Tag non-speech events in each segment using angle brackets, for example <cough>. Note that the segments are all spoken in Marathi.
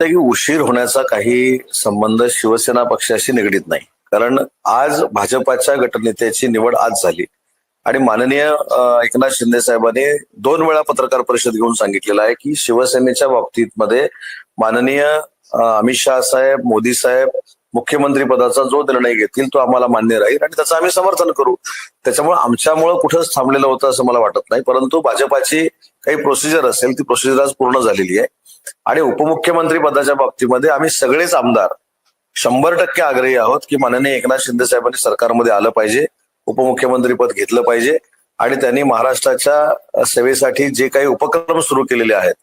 की उशीर होण्याचा काही संबंध शिवसेना पक्षाशी निगडीत नाही. कारण आज भाजपाच्या गटनेत्याची निवड आज झाली. आणि माननीय एकनाथ शिंदे साहेबांनी दोन वेळा पत्रकार परिषद घेऊन सांगितलेलं आहे की शिवसेनेच्या बाबतीत मध्ये माननीय अमित शहा साहेब मोदी साहेब मुख्यमंत्री पदाचा जो निर्णय घेतील तो आम्हाला मान्य राहील आणि त्याचं आम्ही समर्थन करू. त्याच्यामुळे आमच्यामुळं कुठंच थांबलेलं होतं असं मला वाटत नाही. परंतु भाजपाची काही प्रोसिजर असेल ती प्रोसिजर आज पूर्ण झालेली आहे. आणि उपमुख्यमंत्री पदाच्या बाबतीमध्ये आम्ही सगळेच आमदार शंभर टक्के आग्रही आहोत की माननीय एकनाथ शिंदे साहेबांनी सरकारमध्ये आलं पाहिजे उपमुख्यमंत्री पद घेतलं पाहिजे आणि त्यांनी महाराष्ट्राच्या सेवेसाठी जे काही उपक्रम सुरू केलेले आहेत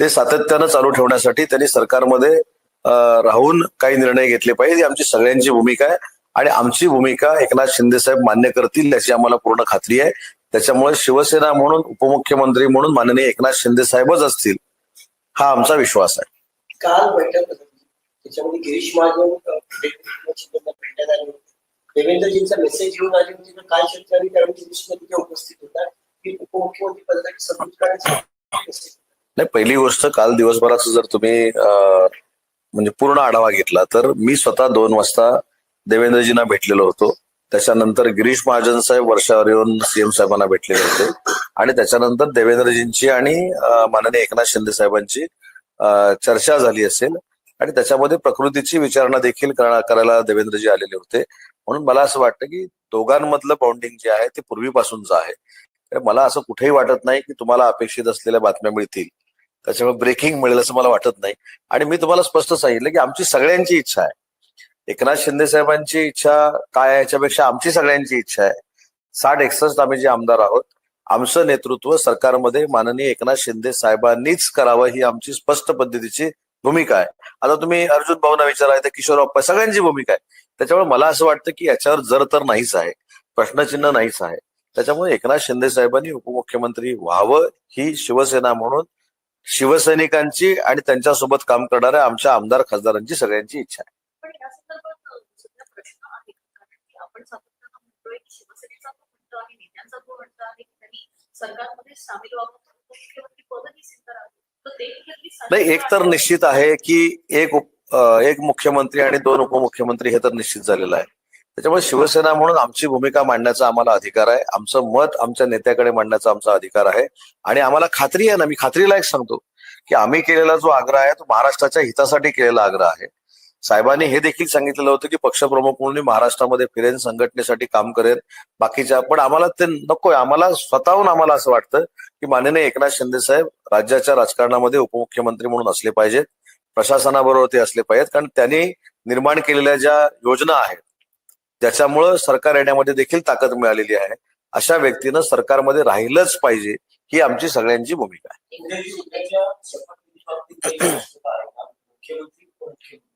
ते सातत्यानं चालू ठेवण्यासाठी त्यांनी सरकारमध्ये राहून काही निर्णय घेतले पाहिजे. ही आमची सगळ्यांची भूमिका आहे आणि आमची भूमिका एकनाथ शिंदे साहेब मान्य करतील याची आम्हाला पूर्ण खात्री आहे. त्याच्यामुळे शिवसेना म्हणून उपमुख्यमंत्री म्हणून माननीय एकनाथ शिंदे साहेबच असतील हा आमचा विश्वास आहे. काल बैठक त्याच्यामध्ये गिरीश महाजन अ, चिंतनला भेटण्यात आले होते. देवेंद्रजींचा मेसेज येऊन आली होती तर काय चर्चा गिरीश उपस्थित होता. की उपमुख्यमंत्री पदासाठी समजूत काढायची नाही पहिली गोष्ट काल दिवसभराचं जर तुम्ही म्हणजे पूर्ण आढावा घेतला तर मी स्वतः दोन वाजता देवेंद्रजींना भेटलेलो होतो. त्याच्यानंतर गिरीश महाजन साहेब वर्षावर येऊन सीएम साहेबांना भेटलेले होते. आणि त्याच्यानंतर देवेंद्रजींची आणि माननीय एकनाथ शिंदे साहेबांची चर्चा झाली असेल. आणि त्याच्यामध्ये प्रकृतीची विचारणा देखील करायला देवेंद्रजी आलेले होते. म्हणून मला असं वाटतं की दोघांमधलं बॉन्डिंग जे आहे ते पूर्वीपासूनच आहे. तर मला असं कुठेही वाटत नाही की तुम्हाला अपेक्षित असलेल्या बातम्या मिळतील. त्याच्यामुळे ब्रेकिंग मिळेल असं मला वाटत नाही. आणि मी तुम्हाला स्पष्ट सांगितलं की आमची सगळ्यांची इच्छा आहे. एकनाथ शिंदे साहेबांची इच्छा काय आहे याच्यापेक्षा आमची सगळ्यांची इच्छा आहे. साठ एकसष्ट आम्ही जे आमदार आहोत आमचं नेतृत्व सरकारमध्ये माननीय एकनाथ शिंदे साहेबांनीच करावं ही आमची स्पष्ट पद्धतीची भूमिका आहे. आता तुम्ही अर्जुन भाऊना विचाराय तर किशोर बाप्पा सगळ्यांची भूमिका आहे. त्याच्यामुळे मला असं वाटतं की याच्यावर जर तर नाहीच आहे प्रश्नचिन्ह नाहीच आहे. त्याच्यामुळे एकनाथ शिंदे साहेबांनी उपमुख्यमंत्री व्हावं ही शिवसेना म्हणून शिवसैनिकांची आणि त्यांच्यासोबत काम करणाऱ्या आमच्या आमदार खासदारांची सगळ्यांची इच्छा आहे पण या संदर्भात अ, सध्या प्रश्न आहे कारण की आपण सातत्यानं म्हणतोय की शिवसेनेचा तो म्हणतो आहे नेत्यांचा तो म्हणतो आहे की त्यांनी सरकारमध्ये सामील व्हावं. तर उपमुख्यमंत्री पदही सिद्ध राहावं तर ते देखील सामील नाही एक तर. निश्चित आहे की एक एक मुख्यमंत्री आणि दोन उपमुख्यमंत्री हे तर निश्चित झालेलं आहे. त्याच्यामुळे शिवसेना म्हणून आमची भूमिका मांडण्याचा आम्हाला अधिकार आहे. आमचं मत आमच्या नेत्याकडे मांडण्याचा आमचा अधिकार आहे. आणि आम्हाला खात्री आहे ना मी खात्रीला एक सांगतो की आम्ही केलेला जो आग्रह आहे तो महाराष्ट्राच्या हितासाठी केलेला आग्रह आहे. साहेबांनी हे देखील सांगितलेलं होतं की पक्षप्रमुख म्हणून महाराष्ट्रामध्ये फिरेन संघटनेसाठी काम करेन. बाकीच्या पण आम्हाला ते नकोय. आम्हाला स्वतःहून आम्हाला असं वाटतं की माननीय एकनाथ शिंदे साहेब राज्याच्या राजकारणामध्ये उपमुख्यमंत्री म्हणून असले पाहिजेत. प्रशासनाबरोबर ते असले पाहिजेत. कारण त्यांनी निर्माण केलेल्या ज्या योजना आहेत ज्याच्यामुळं सरकार येण्यामध्ये देखील ताकद मिळालेली आहे अशा व्यक्तीनं सरकारमध्ये राहिलंच पाहिजे ही आमची सगळ्यांची भूमिका आहे. <clears throat>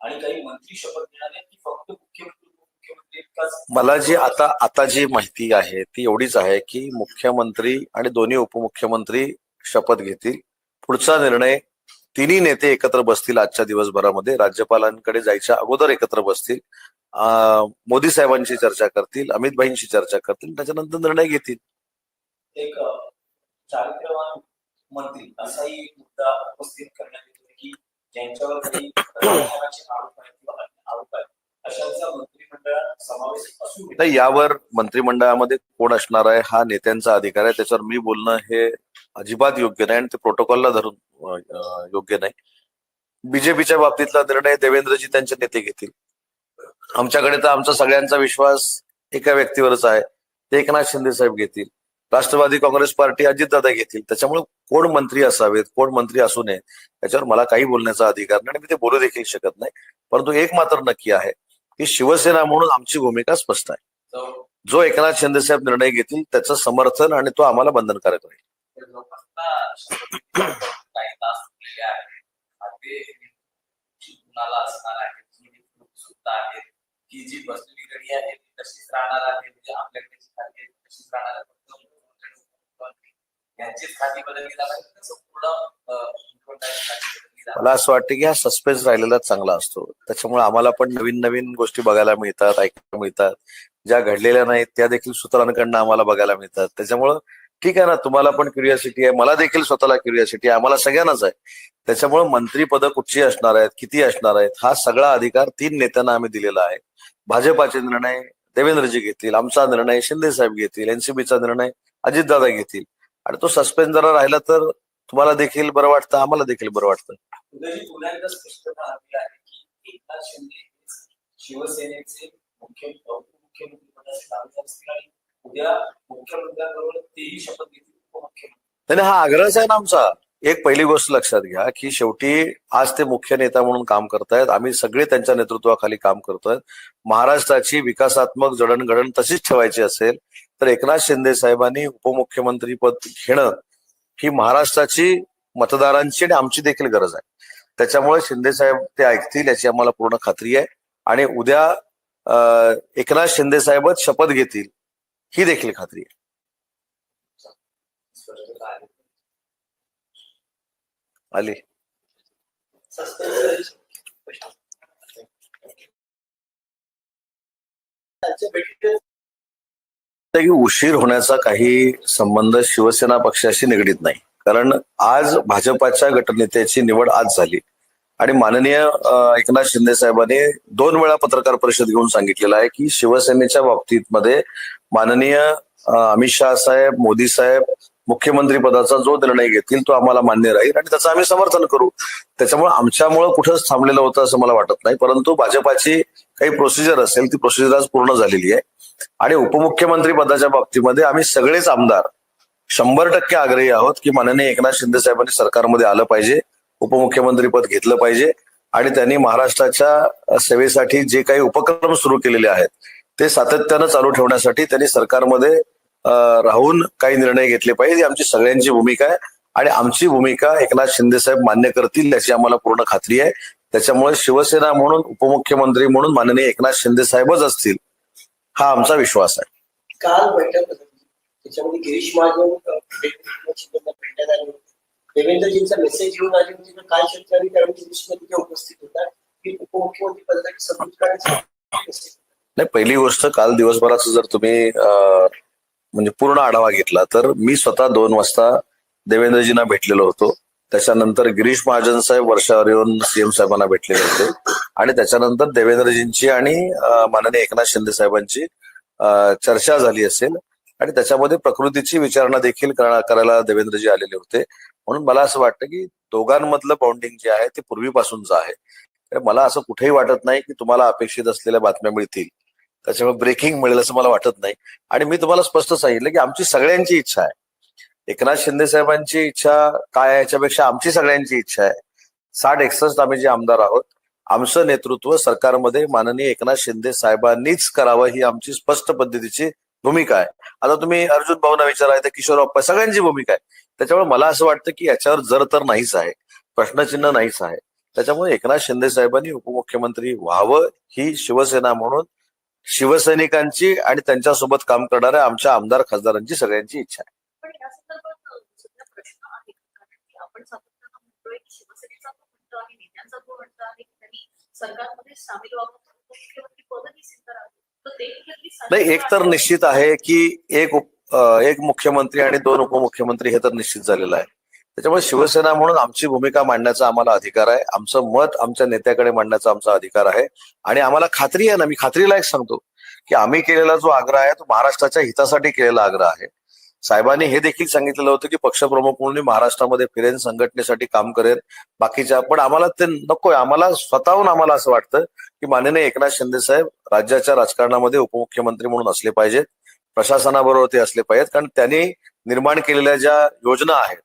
आणि काही मंत्री शपथ घेणार आहेत की फक्त मुख्यमंत्री मला जी आता आता जी माहिती आहे ती एवढीच आहे की मुख्यमंत्री आणि दोन्ही उपमुख्यमंत्री शपथ घेतील. पुढचा निर्णय तिन्ही नेते एकत्र बसतील आजच्या दिवसभरामध्ये. राज्यपालांकडे जायच्या अगोदर एकत्र बसतील. मोदी साहेबांशी चर्चा करतील अमित भाईंशी चर्चा करतील त्याच्यानंतर निर्णय घेतील. एक चारित्र्यवान मंत्री असाही मुद्दा उपस्थित करण्यात येतो की ज्यांच्यावर काही भ्रष्टाचाराचे आरोप आहेत किंवा अन्य आरोप आहेत अशांचा मंत्रिमंडळात समावेश असू नये. नाही यावर मंत्रिमंडळामध्ये कोण असणार आहे हा नेत्यांचा अधिकार आहे. त्याच्यावर मी बोलणं हे अजिबात योग्य नाही आणि ते प्रोटोकॉलला धरून योग्य नाही. बीजेपीच्या बाबतीतला निर्णय देवेंद्रजी त्यांचे नेते घेतील. आमच्याकडे तर आमचा सगळ्यांचा विश्वास एका व्यक्तीवरच आहे. ते एकनाथ शिंदे साहेब घेतील. राष्ट्रवादी काँग्रेस पार्टी अजितदादा घेतील. त्याच्यामुळे कोण मंत्री असावेत कोण मंत्री असू नये त्याच्यावर मला काही बोलण्याचा अधिकार नाही आणि मी ते बोलू देखील शकत नाही. परंतु एक मात्र नक्की आहे की शिवसेना म्हणून आमची भूमिका स्पष्ट आहे. जो एकनाथ शिंदे साहेब निर्णय घेतील त्याचं समर्थन आणि तो आम्हाला बंधनकारक राहील. की जी बसलेली घडी आहे तशीच राहणार आहे म्हणजे आपल्याकडे तशीच राहणार आहे फक्त मुख्यमंत्री आणि उपमुख्यमंत्री यांचीच खाती बदलली जाणार संपूर्ण मला असं वाटतं की हा सस्पेन्स राहिलेला चांगला असतो. त्याच्यामुळे आम्हाला पण नवीन नवीन गोष्टी बघायला मिळतात ऐकायला मिळतात. ज्या घडलेल्या नाहीत त्या देखील सूत्रांकडनं आम्हाला बघायला मिळतात. त्याच्यामुळं ठीक आहे ना तुम्हाला पण क्युरियासिटी आहे. मला देखील स्वतःला क्युरियासिटी आहे. आम्हाला सगळ्यांनाच आहे. त्याच्यामुळे मंत्रीपद कुठची असणार आहेत किती असणार आहेत हा सगळा अधिकार तीन नेत्यांना आम्ही दिलेला आहे. भाजपाचे निर्णय देवेंद्रजी घेतील आमचा निर्णय शिंदे साहेब घेतील एनसीबीचा निर्णय अजितदादा घेतील. आणि तो सस्पेन्स जरा राहिला तर तुम्हाला देखील बरं वाटतं आम्हाला देखील बरं वाटतं. शिवसेनेचे मुख्य नाही हा आग्रहच आहे ना आमचा. एक पहिली गोष्ट लक्षात घ्या की शेवटी आज ते मुख्य नेता म्हणून काम करतायत. आम्ही सगळे त्यांच्या नेतृत्वाखाली काम करतोय. महाराष्ट्राची विकासात्मक जडणघडण तशीच ठेवायची असेल तर एकनाथ शिंदे साहेबांनी उपमुख्यमंत्री पद घेणं ही महाराष्ट्राची मतदारांची आणि आमची देखील गरज आहे. त्याच्यामुळे शिंदे साहेब ते ऐकतील याची आम्हाला पूर्ण खात्री आहे. आणि उद्या एकनाथ शिंदे साहेबच शपथ घेतील ही देखील खात्री आहे. आली. आली की उशीर होण्याचा काही संबंध शिवसेना पक्षाशी निगडीत नाही. कारण आज भाजपाच्या गटनेत्याची निवड आज झाली. आणि माननीय एकनाथ शिंदे साहेबांनी दोन वेळा पत्रकार परिषद घेऊन सांगितलेलं आहे की शिवसेनेच्या बाबतीत मध्ये माननीय अमित शहा साहेब मोदी साहेब मुख्यमंत्री पदाचा जो निर्णय घेतील तो आम्हाला मान्य राहील आणि त्याचं आम्ही समर्थन करू. त्याच्यामुळे आमच्यामुळे कुठंच थांबलेलं होतं असं मला वाटत नाही. परंतु भाजपाची काही प्रोसिजर असेल ती प्रोसिजर आज पूर्ण झालेली आहे. आणि उपमुख्यमंत्री पदाच्या बाबतीमध्ये आम्ही सगळेच आमदार शंभर टक्के आग्रही आहोत की माननीय एकनाथ शिंदे साहेबांनी सरकारमध्ये आलं पाहिजे उपमुख्यमंत्री पद घेतलं पाहिजे आणि त्यांनी महाराष्ट्राच्या सेवेसाठी जे काही उपक्रम सुरू केलेले आहेत ते सातत्यानं चालू ठेवण्यासाठी त्यांनी सरकारमध्ये राहून काही निर्णय घेतले पाहिजे. ही आमची सगळ्यांची भूमिका आहे आणि आमची भूमिका एकनाथ शिंदे साहेब मान्य करतील याची आम्हाला पूर्ण खात्री आहे. त्याच्यामुळे शिवसेना म्हणून उपमुख्यमंत्री म्हणून माननीय एकनाथ शिंदे साहेबच असतील. हा आमचा विश्वास आहे. काल बैठक झाली त्याच्यामध्ये गिरीश महाजन अ, चिंतनला भेटण्यात आले होते. देवेंद्रजींचा मेसेज येऊन आली होती तर काय चर्चा झाली कारण ते विश्व तिथे उपस्थित होता. की उपमुख्यमंत्री पदासाठी संतोष काळे उपस्थित होते. नाही पहिली गोष्ट काल दिवसभराचं जर तुम्ही म्हणजे पूर्ण आढावा घेतला तर मी स्वतः दोन वाजता देवेंद्रजींना भेटलेलो होतो. त्याच्यानंतर गिरीश महाजन साहेब वर्षावर येऊन सीएम साहेबांना भेटलेले होते. आणि त्याच्यानंतर देवेंद्रजींची आणि माननीय एकनाथ शिंदे साहेबांची चर्चा झाली असेल. आणि त्याच्यामध्ये प्रकृतीची विचारणा देखील करायला देवेंद्रजी आलेले होते. म्हणून मला असं वाटतं की दोघांमधलं बॉन्डिंग जे आहे ते पूर्वीपासूनच आहे. तर मला असं कुठेही वाटत नाही की तुम्हाला अपेक्षित असलेल्या बातम्या मिळतील. त्याच्यामुळे ब्रेकिंग मिळेल असं मला वाटत नाही. आणि मी तुम्हाला स्पष्ट सांगितलं की आमची सगळ्यांची इच्छा आहे. एकनाथ शिंदे साहेबांची इच्छा काय याच्यापेक्षा आमची सगळ्यांची इच्छा आहे. साठ एकसष्ट आम्ही जे आमदार आहोत आमचं नेतृत्व सरकारमध्ये माननीय एकनाथ शिंदे साहेबांनीच करावं ही आमची स्पष्ट पद्धतीची भूमिका आहे. आता तुम्ही अर्जुन भाऊना विचाराय तर किशोर बाप्पा सगळ्यांची भूमिका आहे. त्याच्यामुळे मला असं वाटतं की याच्यावर जर तर नाहीच आहे. प्रश्नचिन्ह नाहीच आहे. त्याच्यामुळे एकनाथ शिंदे साहेबांनी उपमुख्यमंत्री व्हावं ही शिवसेना म्हणून शिवसैनिकांची आणि त्यांच्यासोबत काम करणाऱ्या आमच्या आमदार खासदारांची सगळ्यांची इच्छा आहे पण या संदर्भात अ, सध्या प्रश्न आहे कारण की आपण सातत्यानं म्हणतोय की शिवसेनेचा तो म्हणतो आहे नेत्यांचा तो म्हणतो आहे की त्यांनी सरकारमध्ये सामील व्हावं तर उपमुख्यमंत्री पदही सिद्ध राहावं तर ते देखील सामील नाही एक तर. निश्चित आहे की एक एक मुख्यमंत्री आणि दोन उपमुख्यमंत्री हे तर निश्चित झालेलं आहे. त्याच्यामुळे शिवसेना म्हणून आमची भूमिका मांडण्याचा आम्हाला अधिकार आहे. आमचं मत आमच्या नेत्याकडे मांडण्याचा आमचा अधिकार आहे. आणि आम्हाला खात्री आहे ना मी खात्रीला एक सांगतो की आम्ही केलेला जो आग्रह आहे तो महाराष्ट्राच्या हितासाठी केलेला आग्रह आहे. साहेबांनी हे देखील सांगितलेलं होतं की पक्षप्रमुख म्हणून महाराष्ट्रामध्ये फिरेन संघटनेसाठी काम करेन. बाकीच्या पण आम्हाला ते नकोय. आम्हाला स्वतःहून आम्हाला असं वाटतं की माननीय एकनाथ शिंदे साहेब राज्याच्या राजकारणामध्ये उपमुख्यमंत्री म्हणून असले पाहिजेत. प्रशासनाबरोबर ते असले पाहिजेत. कारण त्यांनी निर्माण केलेल्या ज्या योजना आहेत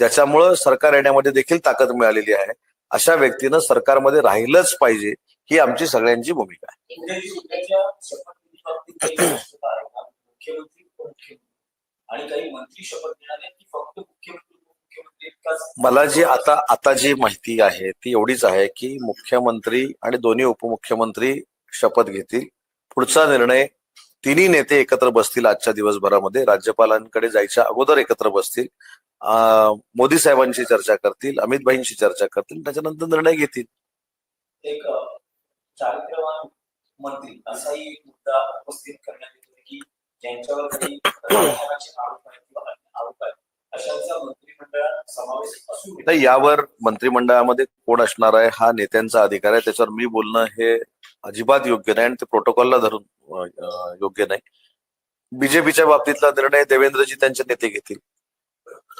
ज्याच्यामुळं सरकार येण्यामध्ये देखील ताकद मिळालेली आहे अशा व्यक्तीनं सरकारमध्ये राहिलंच पाहिजे ही आमची सगळ्यांची भूमिका आहे. आणि काही मंत्री शपथ घेणार आहेत की फक्त मुख्यमंत्री उपमुख्यमंत्री इतकाच मला जी आता आता जी माहिती आहे ती एवढीच आहे की मुख्यमंत्री आणि दोन्ही उपमुख्यमंत्री शपथ घेतील. पुढचा निर्णय तिन्ही नेते एकत्र बसतील आजच्या दिवसभरामध्ये. राज्यपालांकडे जायच्या अगोदर एकत्र बसतील. मोदी साहेबांशी चर्चा करतील अमित भाईंशी चर्चा करतील त्याच्यानंतर निर्णय घेतील. एक अ, चारित्र्यवान मंत्री असाही मुद्दा उपस्थित करण्यात ज्यांच्यावर <coughs> काही आरोप आहेत अशांचा मंत्रिमंडळात समावेश नाही यावर मंत्रिमंडळामध्ये कोण असणार आहे हा नेत्यांचा अधिकार आहे. त्याच्यावर मी बोलणं हे अजिबात योग्य नाही आणि ते प्रोटोकॉलला धरून योग्य नाही. बीजेपीच्या बाबतीतला निर्णय देवेंद्रजी त्यांचे नेते घेतील.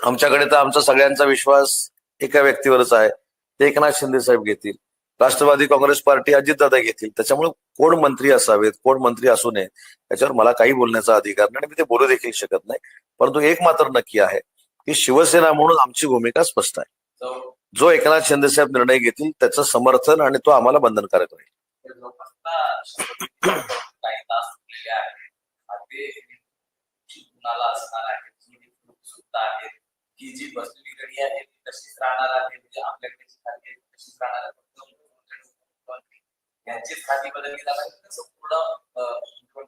आमच्याकडे तर आमचा सगळ्यांचा विश्वास एका व्यक्तीवरच आहे. ते एकनाथ शिंदे साहेब घेतील. राष्ट्रवादी काँग्रेस पार्टी अजितदादा घेतील. त्याच्यामुळे कोण मंत्री असावेत कोण मंत्री असू नये त्याच्यावर मला काही बोलण्याचा अधिकार नाही आणि मी ते बोलू देखील शकत नाही. परंतु एक मात्र नक्की आहे की शिवसेना म्हणून आमची भूमिका स्पष्ट आहे. जो एकनाथ शिंदे साहेब निर्णय घेतील त्याचं समर्थन आणि तो आम्हाला बंधनकारक राहील. की जी बसलेली गडी आहे तशीच राहणार आहे म्हणजे आपल्याकडे तशीच राहणार आहे. यांचीच खाती बदलली जाणार संपूर्ण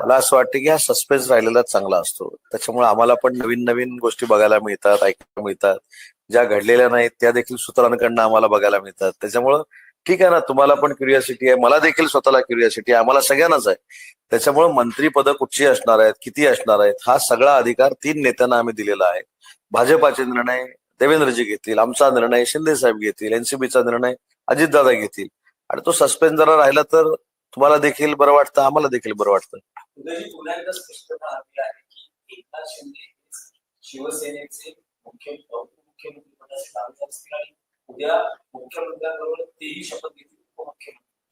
मला असं वाटतं की हा सस्पेन्स राहिलेला चांगला असतो. त्याच्यामुळे आम्हाला पण नवीन नवीन गोष्टी बघायला मिळतात ऐकायला मिळतात. ज्या घडलेल्या नाहीत त्या देखील सूत्रांकडनं आम्हाला बघायला मिळतात. त्याच्यामुळं ठीक आहे ना तुम्हाला पण क्युरियासिटी आहे मला देखील स्वतःला क्युरियासिटी आहे आम्हाला सगळ्यांनाच आहे. त्याच्यामुळे मंत्रीपद कुठची असणार आहेत किती असणार आहेत हा सगळा अधिकार तीन नेत्यांना आम्ही दिलेला आहे. भाजपाचे निर्णय देवेंद्रजी घेतील आमचा निर्णय शिंदे साहेब घेतील एनसीबीचा निर्णय अजितदादा घेतील. आणि तो सस्पेन्स जरा राहिला तर तुम्हाला देखील बरं वाटतं आम्हाला देखील बरं वाटतं. शिवसेनेचे मुख्य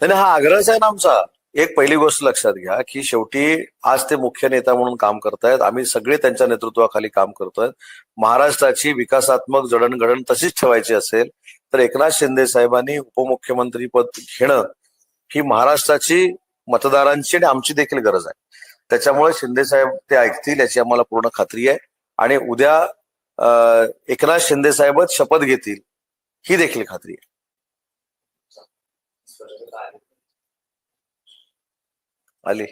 नाही हा आग्रहच आहे ना आमचा. एक पहिली गोष्ट लक्षात घ्या की शेवटी आज ते मुख्य नेता म्हणून काम करतायत. आम्ही सगळे त्यांच्या नेतृत्वाखाली काम करतोय. महाराष्ट्राची विकासात्मक जडणघडण तशीच ठेवायची असेल तर एकनाथ शिंदे साहेबांनी उपमुख्यमंत्री पद घेणं ही महाराष्ट्राची मतदारांची आणि आमची देखील गरज आहे. त्याच्यामुळे शिंदे साहेब ते ऐकतील याची आम्हाला पूर्ण खात्री आहे. आणि उद्या एकनाथ शिंदे साहेबच शपथ घेतील ही देखील खात्री आहे. आली.